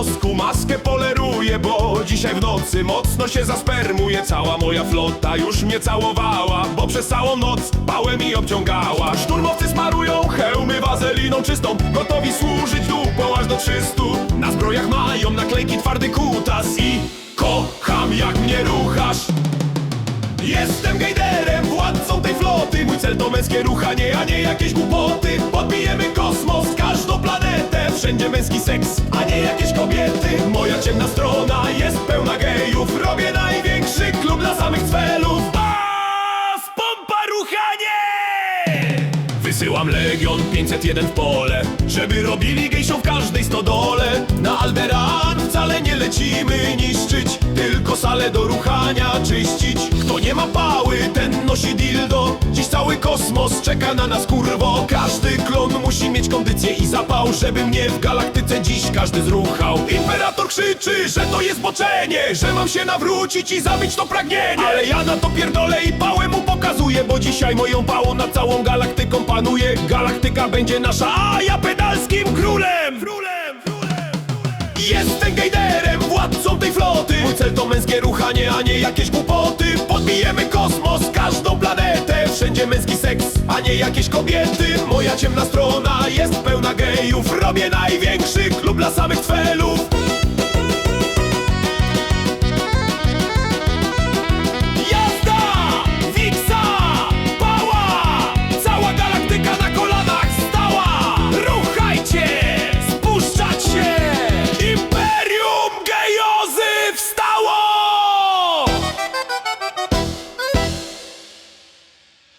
Mostku, maskę poleruję Bo dzisiaj w nocy mocno się zaspermuje. Cała moja flota już mnie całowała Bo przez całą noc pałę mi obciągała. Szturmowcy smarują hełmy wazeliną czystą Gotowi służyć dupą aż do 300 Na zbrojach mają naklejki twardy kutas I kocham jak mnie ruchasz. Jestem gejderem, władcą tej floty. Mój cel to męskie ruchanie, a nie jakieś głupoty. Podbijemy kosmos, Wszędzie męski seks, a nie jakieś kobiety. Moja ciemna strona jest pełna gejów. Robię największy klub dla samych cwelów. Bas! Pompa ruchanie! Wysyłam Legion 501 w pole Żeby robili gejszą w każdej stodole. Na Alderan wcale nie lecimy niszczyć Tylko salę do ruchania czyścić. Kto nie ma pały, ten nosi dildo. Dziś cały kosmos czeka na nas kurwo. Każdy klon musi mieć kondycję i zapał Żeby mnie w galaktyce dziś każdy zruchał. Imperator krzyczy, że to jest boczenie Że mam się nawrócić i zabić to pragnienie. Ale ja na to pierdolę i pałę mu pokazuję Bo dzisiaj moją pałą nad całą galaktyką panuje. Galaktyka będzie nasza, a ja pedalskim królem Królem, królem, królem Jestem gejderem, władcą tej floty. Mój cel to męskie ruchanie, a nie jakieś głupoty jakieś kobiety. Moja ciemna strona jest pełna gejów. Robię największy klub dla samych cwelów